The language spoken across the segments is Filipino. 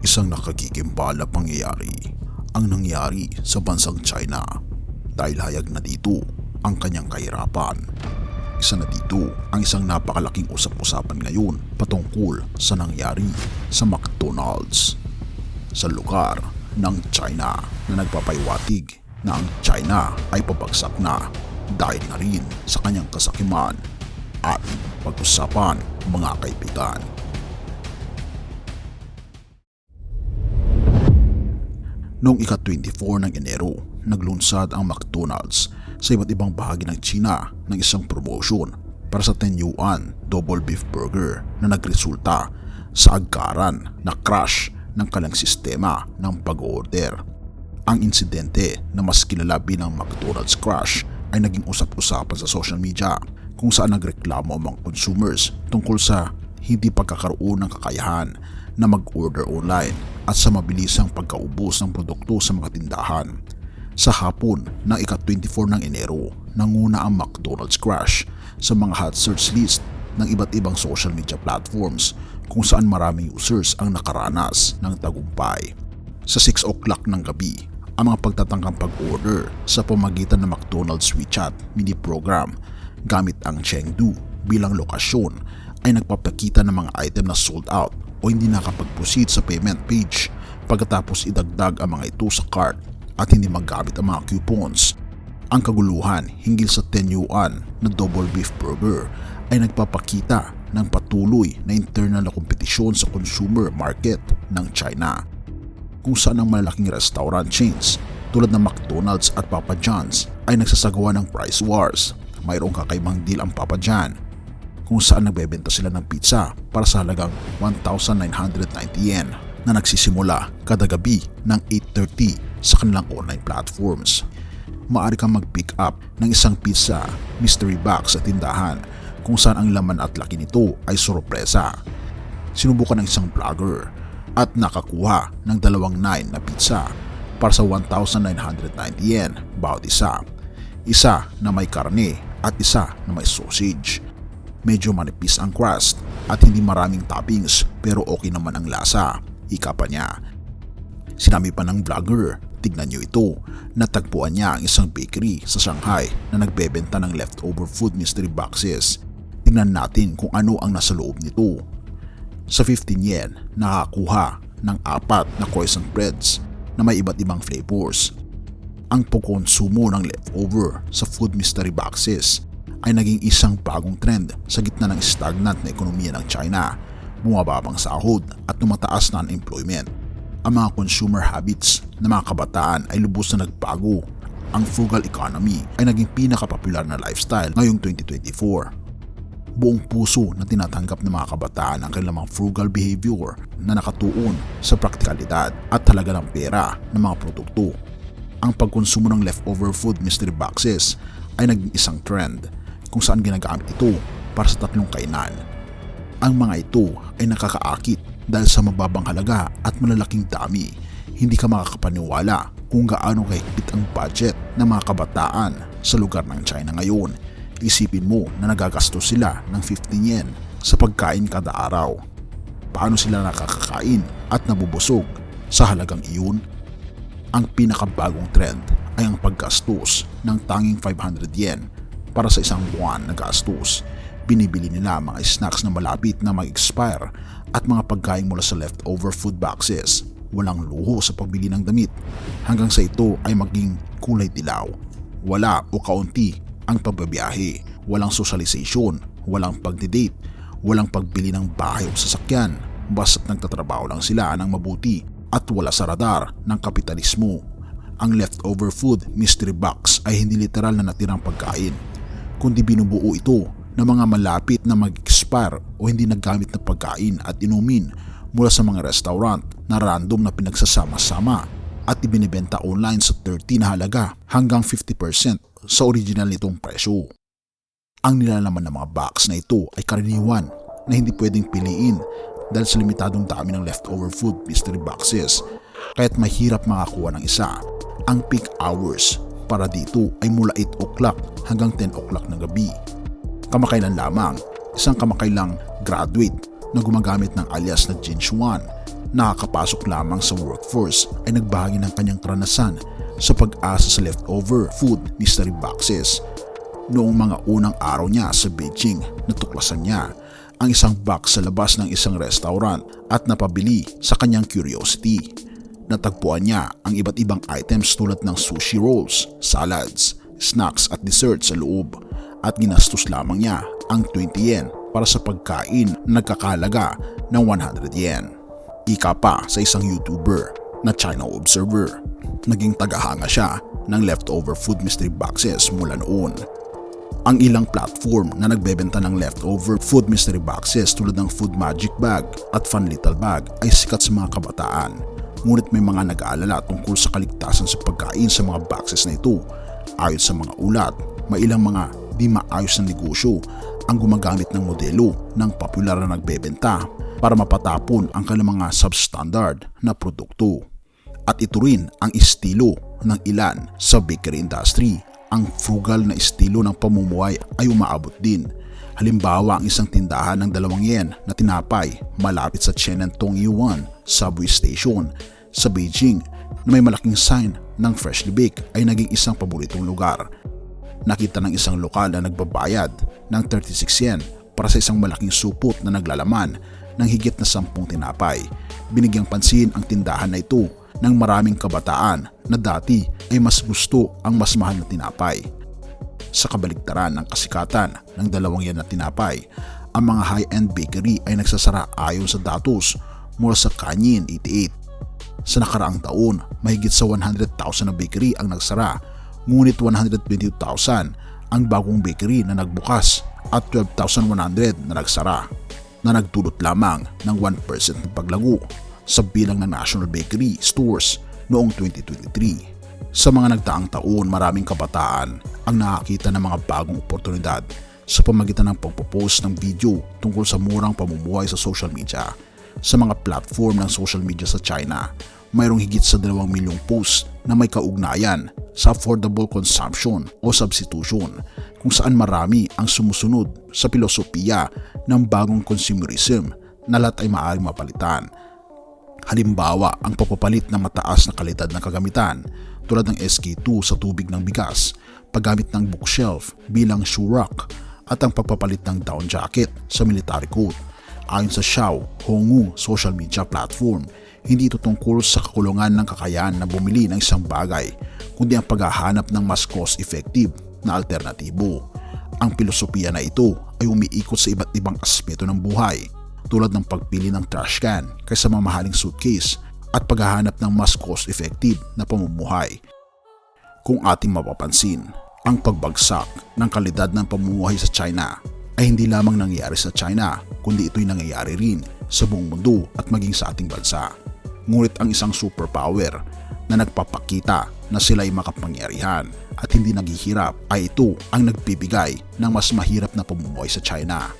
Isang nakagigimbal na pangyayari ang nangyari sa bansang China dahil hayag na dito ang kanyang kahirapan. Isa na dito ang isang napakalaking usap-usapan ngayon patungkol sa nangyari sa McDonald's sa lugar ng China na nagpapaywatig na ang China ay pabagsak na dahil na rin sa kanyang kasakiman at pag-usapan mga kaibigan. Noong ika-24 ng Enero, naglunsad ang McDonald's sa iba't ibang bahagi ng China ng isang promotion para sa 10 yuan double beef burger na nagresulta sa agaran na crash ng kalang sistema ng pag-order. Ang insidente na mas kilala bilang McDonald's crash ay naging usap-usapan sa social media kung saan nagreklamo ang mga consumers tungkol sa hindi pagkakaroon ng kakayahan na mag-order online at sa mabilisang pagkaubos ng produkto sa mga tindahan. Sa hapon ng ika-24 ng Enero, nanguna ang McDonald's crash sa mga hot search list ng iba't ibang social media platforms kung saan maraming users ang nakaranas ng tagumpay. Sa 6 o'clock ng gabi, ang mga pagtatangkang pag-order sa pamagitan ng McDonald's WeChat mini program gamit ang Chengdu bilang lokasyon ay nagpapakita ng mga item na sold out o hindi nakapag-proceed sa payment page pagkatapos idagdag ang mga ito sa cart at hindi magamit ang mga coupons. Ang kaguluhan hinggil sa 10 yuan na double beef burger ay nagpapakita ng patuloy na internal na kompetisyon sa consumer market ng China kung saan ang malalaking restaurant chains tulad ng McDonald's at Papa John's ay nagsasagawa ng price wars. Mayroong kakaibang deal ang Papa John kung saan nagbebenta sila ng pizza para sa halagang 1,990 yen na nagsisimula kada gabi ng 8.30 sa kanilang online platforms. Maaari kang mag-pick up ng isang pizza mystery box sa tindahan kung saan ang laman at laki nito ay sorpresa. Sinubukan ng isang vlogger at nakakuha ng dalawang 9 na pizza para sa 1,990 yen bawat isa. Isa na may karne at isa na may sausage. Medyo manipis ang crust at hindi maraming toppings pero okay naman ang lasa. Ika pa niya. Sinabi pa ng vlogger, tignan niyo ito, natagpuan niya ang isang bakery sa Shanghai na nagbebenta ng leftover food mystery boxes. Tingnan natin kung ano ang nasa loob nito. Sa 15 yen, nakakuha ng apat na croissant breads na may iba't ibang flavors. Ang pagkonsumo ng leftover sa food mystery boxes ay naging isang bagong trend sa gitna ng stagnant na ekonomiya ng China, bumababang sahod at tumataas na unemployment. Ang mga consumer habits ng mga kabataan ay lubos na nagbago. Ang frugal economy ay naging pinakapopular na lifestyle ngayong 2024 buong puso na tinatanggap ng mga kabataan ang kanilang frugal behavior na nakatuon sa praktikalidad at talaga ng pera ng mga produkto. Ang pagkonsumo ng leftover food mystery boxes ay naging isang trend kung saan ginagamit ito para sa tatlong kainan. Ang mga ito ay nakakaakit dahil sa mababang halaga at malalaking dami. Hindi ka makakapaniwala kung gaano kahigpit ang budget ng mga kabataan sa lugar ng China ngayon Isipin mo na nagagastos sila ng 15 yen sa pagkain kada araw. Paano sila nakakakain at nabubusog sa halagang iyon? Ang pinakabagong trend ay ang paggastos ng tanging 500 yen para sa isang buwan na gastos. Binibili nila mga snacks na malapit na mag-expire at mga pagkain mula sa leftover food boxes. Walang luho sa pagbili ng damit hanggang sa ito ay maging kulay dilaw. Wala o kaunti ang pagbabiyahe, walang socialization, walang pagdidate, walang pagbili ng bahay o sasakyan, basta't nagtatrabaho lang sila ng mabuti at wala sa radar ng kapitalismo. Ang leftover food mystery box ay hindi literal na natirang pagkain, kundi binubuo ito ng mga malapit na mag-expire o hindi naggamit na pagkain at inumin mula sa mga restaurant na random na pinagsasama-sama at ibinibenta online sa 30 na halaga hanggang 50% sa original nitong presyo. Ang nilalaman ng mga box na ito ay karaniwan na hindi pwedeng piliin dahil sa limitadong dami ng leftover food mystery boxes kaya't mahirap makakuha ng isa. Ang peak hours para dito ay mula 8 o'clock hanggang 10 o'clock ng gabi. Kamakailan lamang, isang kamakailang graduate na gumagamit ng alias na Jin Xuan nakakapasok lamang sa workforce ay nagbahagi ng kanyang karanasan sa pag-asa sa leftover food mystery boxes. Noong mga unang araw niya sa Beijing, natuklasan niya ang isang box sa labas ng isang restaurant at napabili sa kanyang curiosity. Natagpuan niya ang iba't ibang items tulad ng sushi rolls, salads, snacks at desserts sa loob at ginastos lamang niya ang 20 yen para sa pagkain na nagkakalaga ng 100 yen. Ika pa sa isang YouTuber na China Observer. Naging tagahanga siya ng leftover food mystery boxes mula noon. Ang ilang platform na nagbebenta ng leftover food mystery boxes tulad ng Food Magic Bag at Fun Little Bag ay sikat sa mga kabataan. Ngunit may mga nag-aalala tungkol sa kaligtasan sa pagkain sa mga boxes na ito. Ayon sa mga ulat, may ilang mga di maayos na negosyo ang gumagamit ng modelo ng popular na nagbebenta para mapatapon ang kanilang mga substandard na produkto. At ito rin ang estilo ng ilan sa bakery industry. Ang frugal na estilo ng pamumuhay ay umaabot din. Halimbawa ang isang tindahan ng dalawang yen na tinapay malapit sa Chinantong Yuan subway station sa Beijing na may malaking sign ng freshly baked ay naging isang paboritong lugar. Nakita ng isang lokal na nagbabayad ng 36 yen para sa isang malaking supot na naglalaman ng higit na sampung tinapay. Binigyang pansin ang tindahan na ito ng maraming kabataan na dati ay mas gusto ang mas mahal na tinapay. Sa kabaligtaran ng kasikatan ng dalawang yan na tinapay, ang mga high-end bakery ay nagsasara ayon sa datos mula sa Kanyin 88. Sa nakaraang taon, mahigit sa 100,000 na bakery ang nagsara, ngunit 120,000 ang bagong bakery na nagbukas at 12,100 na nagsara na nagdulot lamang ng 1% ng paglago sa bilang ng National Bakery Stores noong 2023. Sa mga nagdaang taon, maraming kabataan ang nakakita ng mga bagong oportunidad sa pamagitan ng pagpo-post ng video tungkol sa murang pamumuhay sa social media. Sa mga platform ng social media sa China, mayroong higit sa 2 milyong post na may kaugnayan sa affordable consumption o substitution kung saan marami ang sumusunod sa filosofiya ng bagong consumerism na lahat ay maaaring mapalitan. Halimbawa, ang papapalit ng mataas na kalidad ng kagamitan tulad ng SK2 sa tubig ng bigas, paggamit ng bookshelf bilang shoe rack at ang pagpapalit ng down jacket sa military coat. Ayon sa Xiao Hongu social media platform, hindi ito tungkol sa kakulungan ng kakayahan na bumili ng isang bagay, kundi ang paghahanap ng mas cost-effective na alternatibo. Ang filosofiya na ito ay umiikot sa iba't ibang aspeto ng buhay, tulad ng pagpili ng trash can kaysa mamahaling suitcase at paghahanap ng mas cost-effective na pamumuhay. Kung ating mapapansin, ang pagbagsak ng kalidad ng pamumuhay sa China ay hindi lamang nangyayari sa China kundi ito'y nangyayari rin sa buong mundo at maging sa ating bansa. Ngunit ang isang superpower na nagpapakita na sila ay makapangyarihan at hindi naghihirap ay ito ang nagbibigay ng mas mahirap na pamumuhay sa China.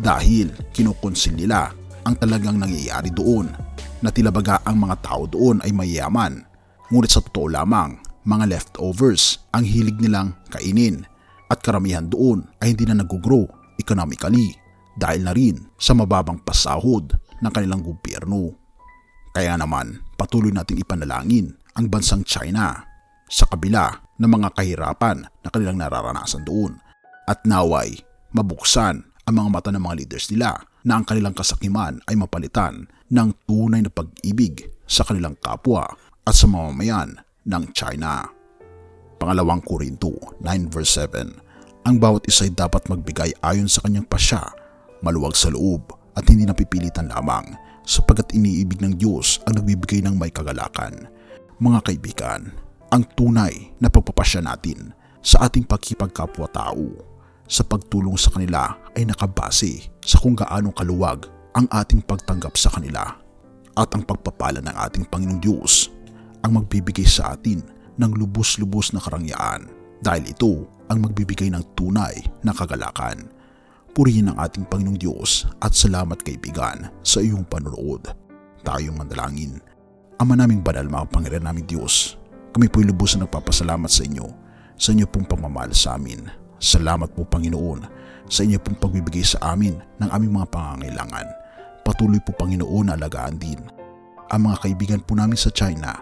Dahil kinukonsil nila ang talagang nangyayari doon na tila baga ang mga tao doon ay mayayaman. Ngunit sa totoo lamang, mga leftovers ang hilig nilang kainin at karamihan doon ay hindi na nag-grow economically dahil na rin sa mababang pasahod ng kanilang gobyerno. Kaya naman patuloy nating ipanalangin ang bansang China sa kabila ng mga kahirapan na kanilang nararanasan doon at naway mabuksan ang mga mata ng mga leaders nila na ang kanilang kasakiman ay mapalitan ng tunay na pag-ibig sa kanilang kapwa at sa mamamayan ng China. Pangalawang Korinto 9 verse 7 Ang bawat isa ay dapat magbigay ayon sa kanyang pasya, maluwag sa loob at hindi napipilitan lamang sapagkat iniibig ng Diyos ang nagbibigay ng may kagalakan. Mga kaibigan, ang tunay na pagpapasya natin sa ating pagkipagkapwa-tao sa pagtulong sa kanila ay nakabase sa kung gaano kaluwag ang ating pagtanggap sa kanila at ang pagpapala ng ating Panginoong Diyos ang magbibigay sa atin ng lubos-lubos na karangyaan dahil ito ang magbibigay ng tunay na kagalakan. Purihin ang ating Panginoong Diyos at salamat kaibigan sa iyong panonood. Tayong mandalangin. Ama naming banal mga Panginoon naming Diyos, kami po'y lubos na nagpapasalamat sa inyo sa inyo pong pagmamahal sa amin. Salamat po Panginoon sa inyo pong pagbibigay sa amin ng aming mga pangangailangan. Patuloy po Panginoon na alagaan din. Ang mga kaibigan po namin sa China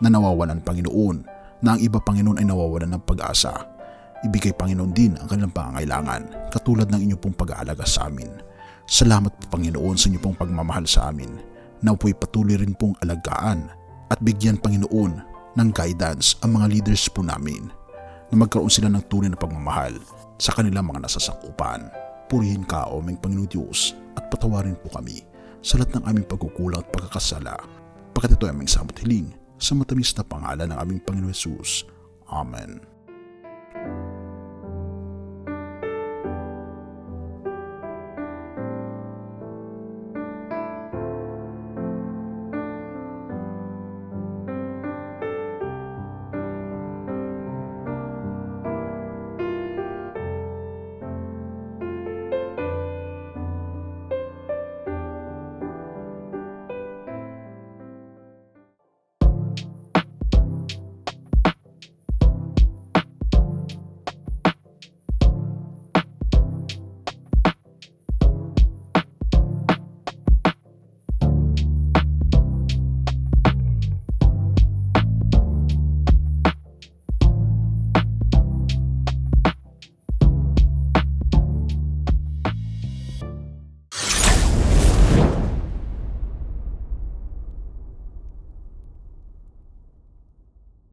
na nawawalan Panginoon na ang iba Panginoon ay nawawalan ng pag-asa. Ibigay Panginoon din ang kanilang pangangailangan katulad ng inyong pong pag-aalaga sa amin. Salamat po Panginoon sa inyong pong pagmamahal sa amin na po'y patuloy rin pong alagaan at bigyan Panginoon ng guidance ang mga leaders po namin na magkaroon sila ng tunay na pagmamahal sa kanilang mga nasasakupan. Purihin ka o Panginoon Diyos at patawarin po kami sa lahat ng aming pagkukulang at pagkakasala. Pagkat ito ay aming samot hiling sa matamis na pangalan ng aming Panginoon Jesus. Amen.